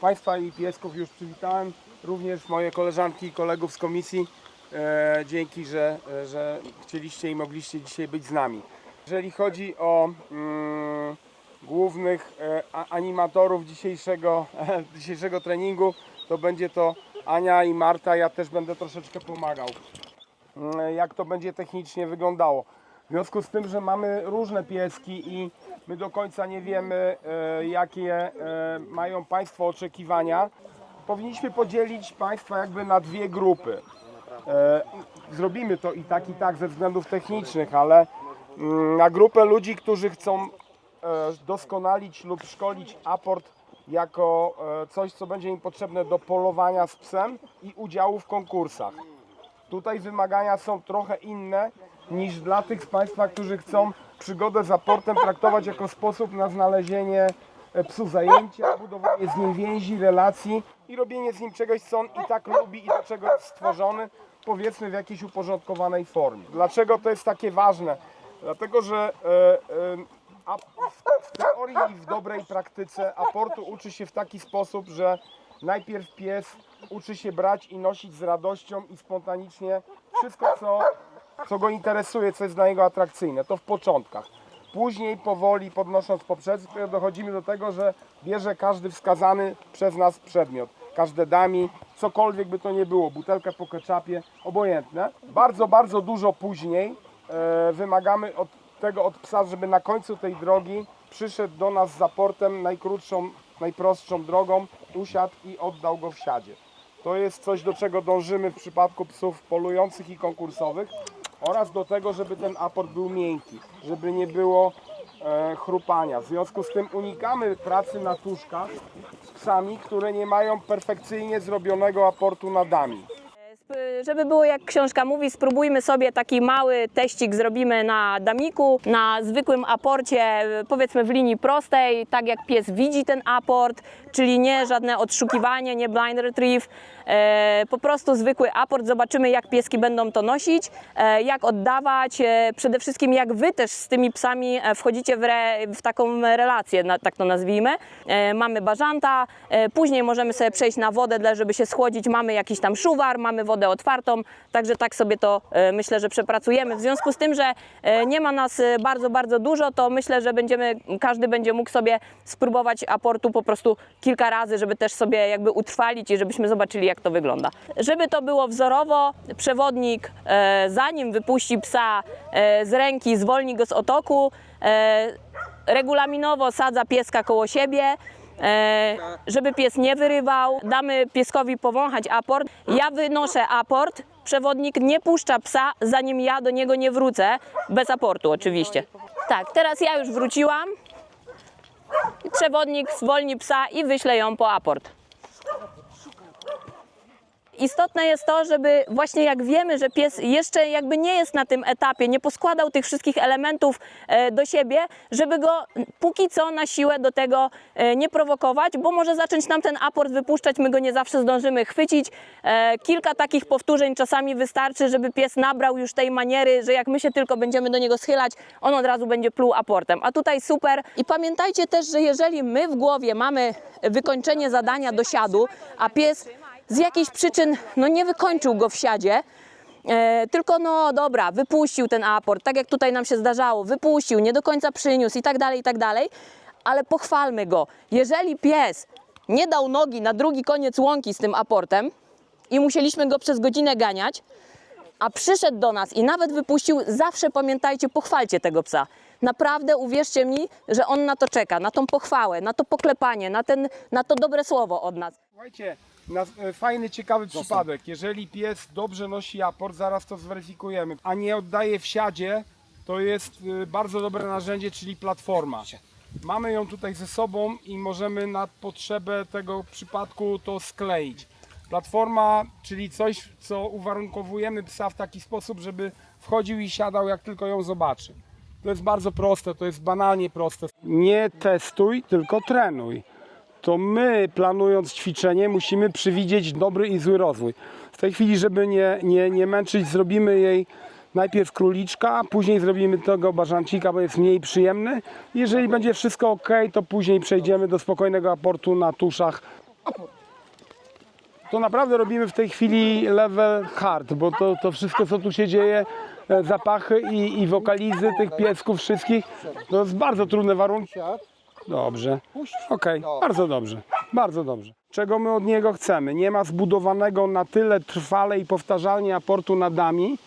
Państwa i piesków już przywitałem, również moje koleżanki i kolegów z komisji. E, dzięki, że, e, że chcieliście i mogliście dzisiaj być z nami. Jeżeli chodzi o mm, głównych e, animatorów dzisiejszego, dzisiejszego treningu, to będzie to Ania i Marta. Ja też będę troszeczkę pomagał mm, jak to będzie technicznie wyglądało. W związku z tym, że mamy różne pieski i my do końca nie wiemy, e, jakie e, mają Państwo oczekiwania, powinniśmy podzielić Państwa jakby na dwie grupy. E, Zrobimy to i tak, i tak ze względów technicznych, ale mm, na grupę ludzi, którzy chcą doskonalić lub szkolić aport jako coś, co będzie im potrzebne do polowania z psem i udziału w konkursach. Tutaj wymagania są trochę inne niż dla tych z Państwa, którzy chcą przygodę z aportem traktować jako sposób na znalezienie e, psu zajęcia, budowanie z nim więzi, relacji i robienie z nim czegoś, co on i tak lubi i do czego jest stworzony, powiedzmy w jakiejś uporządkowanej formie. Dlaczego to jest takie ważne? Dlatego, że e, e, w teorii i w dobrej praktyce aportu uczy się w taki sposób, że najpierw pies uczy się brać i nosić z radością i spontanicznie wszystko, co, co go interesuje, co jest dla niego atrakcyjne. To w początkach. Później powoli podnosząc poprzeczkę dochodzimy do tego, że bierze każdy wskazany przez nas przedmiot. Każde dami, cokolwiek by to nie było, butelkę po ketchupie, obojętne. Bardzo, bardzo dużo później e, wymagamy od tego od psa, żeby na końcu tej drogi przyszedł do nas z aportem najkrótszą, najprostszą drogą, usiadł i oddał go w siadzie. To jest coś, do czego dążymy w przypadku psów polujących i konkursowych oraz do tego, żeby ten aport był miękki, żeby nie było e, chrupania. W związku z tym unikamy pracy na tuszkach z psami, które nie mają perfekcyjnie zrobionego aportu na dami. Żeby było jak książka mówi, spróbujmy sobie taki mały teścik zrobimy na damiku, na zwykłym aporcie, powiedzmy w linii prostej, tak jak pies widzi ten aport, czyli nie żadne odszukiwanie, nie blind retrieve, po prostu zwykły aport, zobaczymy jak pieski będą to nosić, e, jak oddawać, e, przede wszystkim jak wy też z tymi psami e, wchodzicie w, re, w taką relację, tak to nazwijmy. E, mamy bażanta, e, później możemy sobie przejść na wodę, dla- żeby się schłodzić, mamy jakiś tam szuwar, mamy wodę otwartą, także tak sobie to e, myślę, że przepracujemy. W związku z tym, że e, nie ma nas e, bardzo, bardzo dużo, to myślę, że będziemy, każdy będzie mógł sobie spróbować aportu po prostu kilka razy, żeby też sobie jakby utrwalić i żebyśmy zobaczyli, jak to wygląda. Żeby to było wzorowo, przewodnik e, zanim wypuści psa e, z ręki, zwolni go z otoku, e, regulaminowo sadza pieska koło siebie, żeby pies nie wyrywał. Damy pieskowi powąchać aport. Ja wynoszę aport, przewodnik nie puszcza psa, zanim ja do niego nie wrócę, bez aportu oczywiście. Tak, teraz ja już wróciłam. Przewodnik zwolni psa i wyśle ją po aport. Istotne jest to, żeby właśnie jak wiemy, że pies jeszcze jakby nie jest na tym etapie, nie poskładał tych wszystkich elementów e, do siebie, żeby go póki co na siłę do tego e, nie prowokować, bo może zacząć nam ten aport wypuszczać, my go nie zawsze zdążymy chwycić. E, Kilka takich powtórzeń czasami wystarczy, żeby pies nabrał już tej maniery, że jak my się tylko będziemy do niego schylać, on od razu będzie pluł aportem. A tutaj super. I pamiętajcie też, że jeżeli my w głowie mamy wykończenie zadania do siadu, a pies z jakichś przyczyn no nie wykończył go w siadzie, e, tylko no dobra, wypuścił ten aport, tak jak tutaj nam się zdarzało, wypuścił, nie do końca przyniósł i tak dalej, i tak dalej, ale pochwalmy go. Jeżeli pies nie dał nogi na drugi koniec łąki z tym aportem i musieliśmy go przez godzinę ganiać, a przyszedł do nas i nawet wypuścił, zawsze pamiętajcie, pochwalcie tego psa. Naprawdę uwierzcie mi, że on na to czeka, na tą pochwałę, na to poklepanie, na, ten, na to dobre słowo od nas. Słuchajcie, na, e, fajny, ciekawy przypadek. Jeżeli pies dobrze nosi aport, zaraz to zweryfikujemy, a nie oddaje w siadzie, to jest e, bardzo dobre narzędzie, czyli platforma. Mamy ją tutaj ze sobą i możemy na potrzebę tego przypadku to skleić. Platforma, czyli coś, co uwarunkowujemy psa w taki sposób, żeby wchodził i siadał, jak tylko ją zobaczy. To jest bardzo proste, to jest banalnie proste. Nie testuj, tylko trenuj. To my planując ćwiczenie musimy przewidzieć dobry i zły rozwój. W tej chwili, żeby nie, nie, nie męczyć, zrobimy jej najpierw króliczka, później zrobimy tego bażancika, bo jest mniej przyjemny. Jeżeli będzie wszystko ok, to później przejdziemy do spokojnego aportu na tuszach. To naprawdę robimy w tej chwili level hard, bo to, to wszystko co tu się dzieje, e, zapachy i, i wokalizy tych piesków wszystkich, to jest bardzo trudne warunki. Dobrze. Okej, bardzo dobrze. Bardzo dobrze. Czego my od niego chcemy? Nie ma zbudowanego na tyle trwale i powtarzalnie aportu na dami,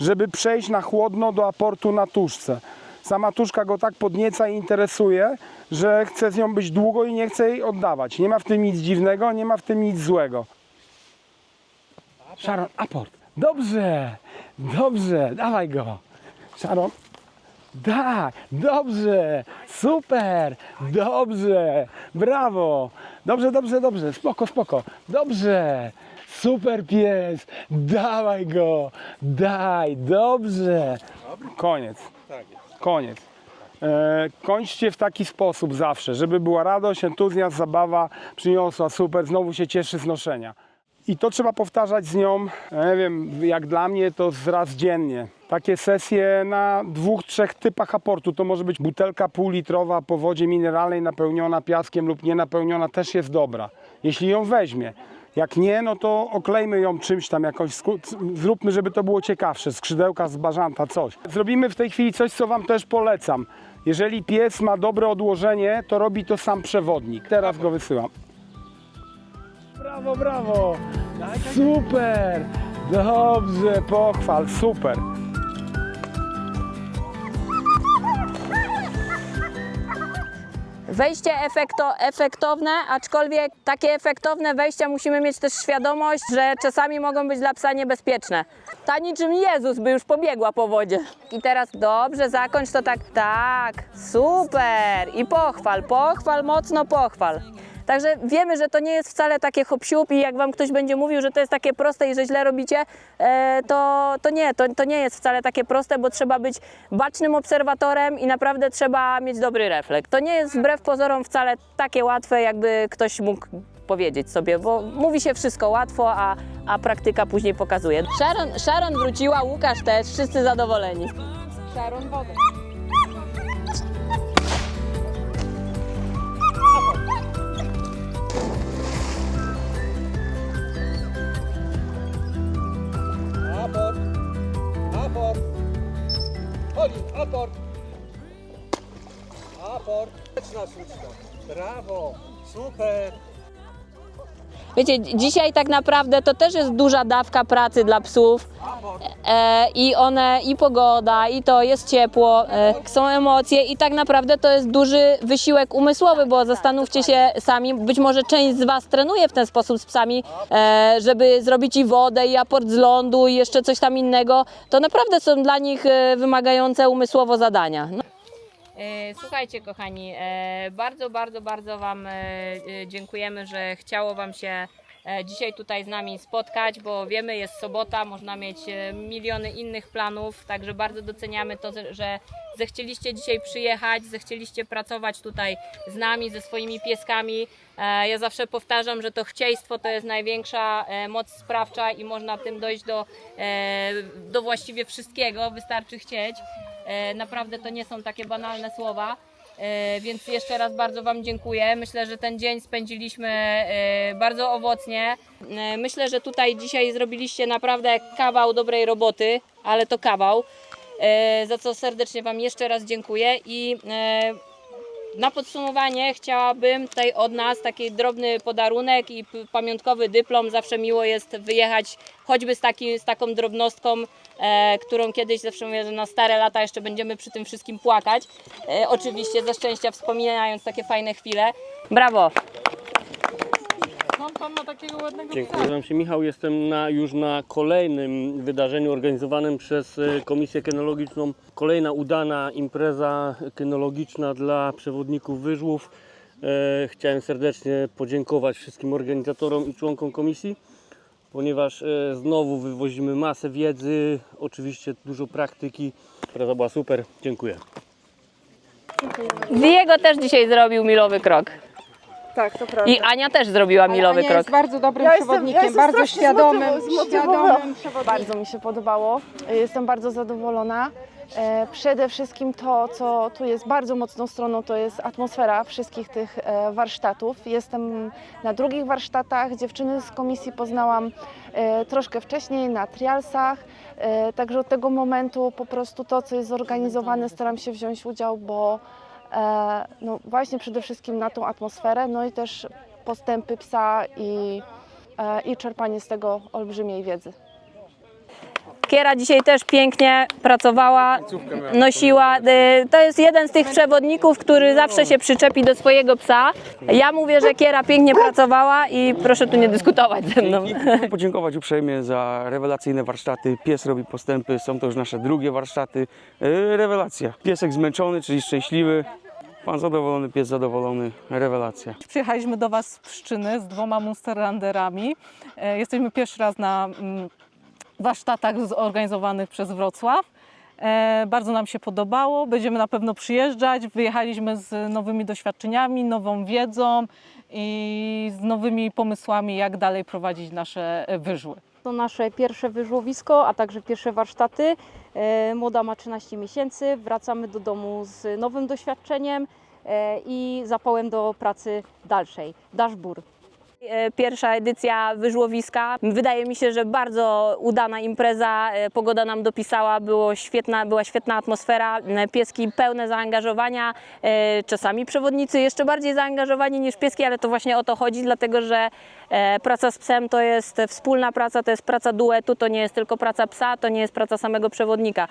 żeby przejść na chłodno do aportu na tuszce. Sama tuszka go tak podnieca i interesuje, że chce z nią być długo i nie chce jej oddawać. Nie ma w tym nic dziwnego, nie ma w tym nic złego. Sharon, aport. Dobrze, dobrze, dawaj go. Sharon, tak, dobrze, super, dobrze, brawo, dobrze, dobrze, dobrze, spoko, spoko, dobrze, super pies, dawaj go, daj, dobrze. Koniec, koniec. E, kończcie w taki sposób zawsze, żeby była radość, entuzjazm, zabawa, przyniosła super, znowu się cieszy z noszenia. I to trzeba powtarzać z nią, nie wiem, jak dla mnie to raz dziennie. Takie sesje na dwóch, trzech typach aportu. To może być butelka półlitrowa po wodzie mineralnej napełniona piaskiem lub nie napełniona też jest dobra. Jeśli ją weźmie. Jak nie, no to oklejmy ją czymś tam, jakoś, zróbmy, żeby to było ciekawsze, skrzydełka z bażanta, coś. Zrobimy w tej chwili coś, co Wam też polecam. Jeżeli pies ma dobre odłożenie, to robi to sam przewodnik. Teraz go wysyłam. Brawo, brawo! Super! Dobrze, pochwal, super. Wejście efekto, efektowne, aczkolwiek takie efektowne wejścia musimy mieć też świadomość, że czasami mogą być dla psa niebezpieczne. Ta niczym Jezus by już pobiegła po wodzie. I teraz dobrze, zakończ to tak, tak, super. I pochwal, pochwal, mocno pochwal. Także wiemy, że to nie jest wcale takie hop i jak wam ktoś będzie mówił, że to jest takie proste i że źle robicie, e, to, to nie, to, to nie jest wcale takie proste, bo trzeba być bacznym obserwatorem i naprawdę trzeba mieć dobry refleks. To nie jest wbrew pozorom wcale takie łatwe, jakby ktoś mógł powiedzieć sobie, bo mówi się wszystko łatwo, a, a praktyka później pokazuje. Sharon, Sharon wróciła, Łukasz też, wszyscy zadowoleni. Sharon wodę. Sztuczka. Brawo. Super. Wiecie, dzisiaj tak naprawdę to też jest duża dawka pracy dla psów. E, I one, i pogoda, i to jest ciepło, e, są emocje, i tak naprawdę to jest duży wysiłek umysłowy, bo zastanówcie się sami, być może część z Was trenuje w ten sposób z psami, e, żeby zrobić i wodę, i aport z lądu, i jeszcze coś tam innego. To naprawdę są dla nich e, wymagające umysłowo zadania. No. E, Słuchajcie, kochani, e, bardzo, bardzo, bardzo Wam e, dziękujemy, że chciało Wam się dzisiaj tutaj z nami spotkać, bo wiemy, jest sobota, można mieć miliony innych planów, także bardzo doceniamy to, że- zechcieliście dzisiaj przyjechać, zechcieliście pracować tutaj z nami, ze swoimi pieskami. Ja zawsze powtarzam, że to chcieństwo to jest największa moc sprawcza i można tym dojść do, do właściwie wszystkiego, wystarczy chcieć. E, Naprawdę to nie są takie banalne słowa. E, Więc jeszcze raz bardzo Wam dziękuję. Myślę, że ten dzień spędziliśmy e, bardzo owocnie. Myślę, że tutaj dzisiaj zrobiliście naprawdę kawał dobrej roboty, ale to kawał. Za co serdecznie Wam jeszcze raz dziękuję i na podsumowanie chciałabym tutaj od nas taki drobny podarunek i pamiątkowy dyplom. Zawsze miło jest wyjechać choćby z, taki, z taką drobnostką, e, którą kiedyś zawsze mówię, że na stare lata jeszcze będziemy przy tym wszystkim płakać. E, oczywiście ze szczęścia wspominając takie fajne chwile. Brawo! Skąd pan ma takiego ładnego Dziękuję. psa? Nazywam się Michał, jestem na, już na kolejnym wydarzeniu organizowanym przez e, Komisję Kynologiczną. Kolejna udana impreza kynologiczna dla przewodników wyżłów. E, chciałem serdecznie podziękować wszystkim organizatorom i członkom komisji, ponieważ e, znowu wywozimy masę wiedzy, oczywiście dużo praktyki. Impreza była super. Dziękuję. Diego też dzisiaj zrobił milowy krok. Tak, to prawda. I Ania też zrobiła milowy Ania krok. jest bardzo dobrym Ja jestem- przewodnikiem, ja jestem bardzo strasznie świadomym, zmotywowana. świadomym przewodnikiem. Bardzo mi się podobało. Jestem bardzo zadowolona. E, Przede wszystkim to, co tu jest bardzo mocną stroną, to jest atmosfera wszystkich tych e, warsztatów. Jestem na drugich warsztatach. Dziewczyny z komisji poznałam e, troszkę wcześniej na trialsach. E, Także od tego momentu po prostu to, co jest zorganizowane, staram się wziąć udział, bo no właśnie przede wszystkim na tą atmosferę, no i też postępy psa i, e, i czerpanie z tego olbrzymiej wiedzy. Kiera dzisiaj też pięknie pracowała, nosiła. Y, To jest jeden z tych przewodników, który zawsze się przyczepi do swojego psa. Ja mówię, że Kiera pięknie pracowała i proszę tu nie dyskutować ze mną. Chciałbym podziękować uprzejmie za rewelacyjne warsztaty. Pies robi postępy, są to już nasze drugie warsztaty. Yy, Rewelacja. Piesek zmęczony, czyli szczęśliwy. Pan zadowolony, pies zadowolony. Rewelacja. Przyjechaliśmy do Was z Pszczyny z dwoma Munsterlanderami. E, Jesteśmy pierwszy raz na mm, warsztatach zorganizowanych przez Wrocław. E, Bardzo nam się podobało. Będziemy na pewno przyjeżdżać. Wyjechaliśmy z nowymi doświadczeniami, nową wiedzą i z nowymi pomysłami, jak dalej prowadzić nasze e, wyżły. To nasze pierwsze wyżłowisko, a także pierwsze warsztaty. E, Młoda ma 13 miesięcy, wracamy do domu z nowym doświadczeniem i zapałem do pracy dalszej. Daszbur. E, Pierwsza edycja wyżłowiska. Wydaje mi się, że bardzo udana impreza. E, Pogoda nam dopisała, było świetna, była świetna atmosfera. E, Pieski pełne zaangażowania. Czasami przewodnicy jeszcze bardziej zaangażowani niż pieski, ale to właśnie o to chodzi, dlatego że praca z psem to jest wspólna praca, to jest praca duetu, to nie jest tylko praca psa, to nie jest praca samego przewodnika. E,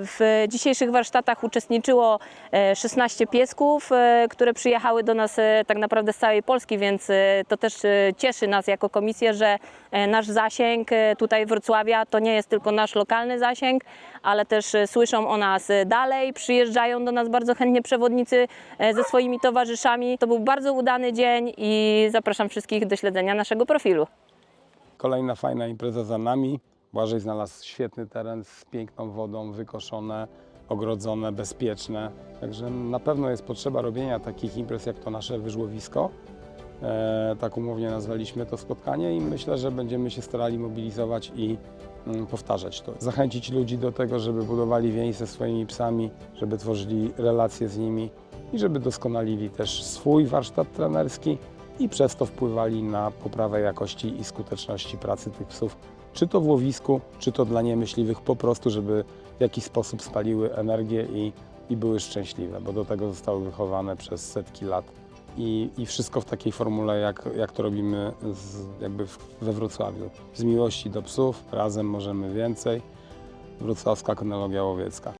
W dzisiejszych warsztatach uczestniczyło e, 16 piesków, e, które przyjechały do nas e, tak naprawdę z całej Polski, więc e, to też e, cieszy nas jako komisję, że e, nasz zasięg e, tutaj Wrocławia to nie jest tylko nasz lokalny zasięg, ale też e, słyszą o nas e, dalej, przyjeżdżają do nas bardzo chętnie przewodnicy e, ze swoimi towarzyszami. To był bardzo udany dzień i zapraszam wszystkich do śledzenia naszego profilu. Kolejna fajna impreza za nami. Błażej znalazł świetny teren z piękną wodą, wykoszone, ogrodzone, bezpieczne. Także na pewno jest potrzeba robienia takich imprez jak to nasze wyżłowisko. E, tak umownie nazwaliśmy to spotkanie i myślę, że będziemy się starali mobilizować i mm, powtarzać to. Zachęcić ludzi do tego, żeby budowali więź ze swoimi psami, żeby tworzyli relacje z nimi i żeby doskonalili też swój warsztat trenerski i przez to wpływali na poprawę jakości i skuteczności pracy tych psów, czy to w łowisku, czy to dla niemyśliwych, po prostu, żeby w jakiś sposób spaliły energię i, i były szczęśliwe, bo do tego zostały wychowane przez setki lat. I, i wszystko w takiej formule, jak, jak to robimy z, jakby w, we Wrocławiu. Z miłości do psów, razem możemy więcej. Wrocławska Kynologia Łowiecka.